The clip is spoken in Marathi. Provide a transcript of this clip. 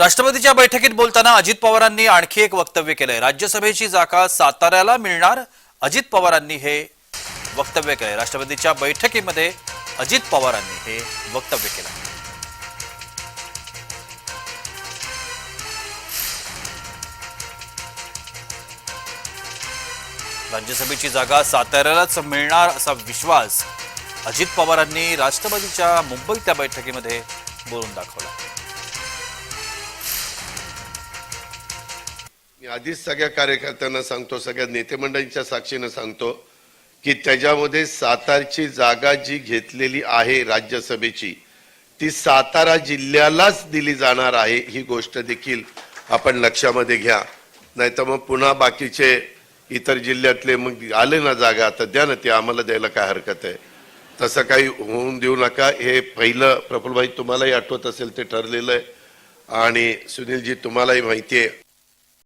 राष्ट्रपतीच्या बैठकीत बोलताना अजित पवारांनी आणखी एक वक्तव्य केलंय. राज्यसभेची जागा साताऱ्याला मिळणार? अजित पवारांनी हे वक्तव्य केलंय. राष्ट्रपतीच्या बैठकीमध्ये अजित पवारांनी हे वक्तव्य केलं राज्यसभेची जागा साताऱ्यालाच मिळणार असा विश्वास अजित पवारांनी राष्ट्रपतीच्या मुंबईतल्या बैठकीमध्ये बोलून दाखवला. मी आधीच सगळ्या कार्यकर्त्यांना सांगतो सगळ्या नेते मंडळींच्या साक्षीनं सांगतो की त्याच्यामध्ये सातारची जागा जी घेतलेली आहे राज्यसभेची ती सातारा जिल्ह्यालाच दिली जाणार आहे ही गोष्ट देखील आपण लक्षामध्ये घ्या. नाही तर मग पुन्हा बाकीचे इतर जिल्ह्यातले मग आले ना जागा तर द्या ना ते आम्हाला द्यायला काय हरकत आहे. तसं काही होऊन देऊ नका. हे पहिलं प्रफुल्लभाई तुम्हालाही आठवत असेल ते ठरलेलं आहे. आणि सुनीलजी तुम्हालाही माहिती आहे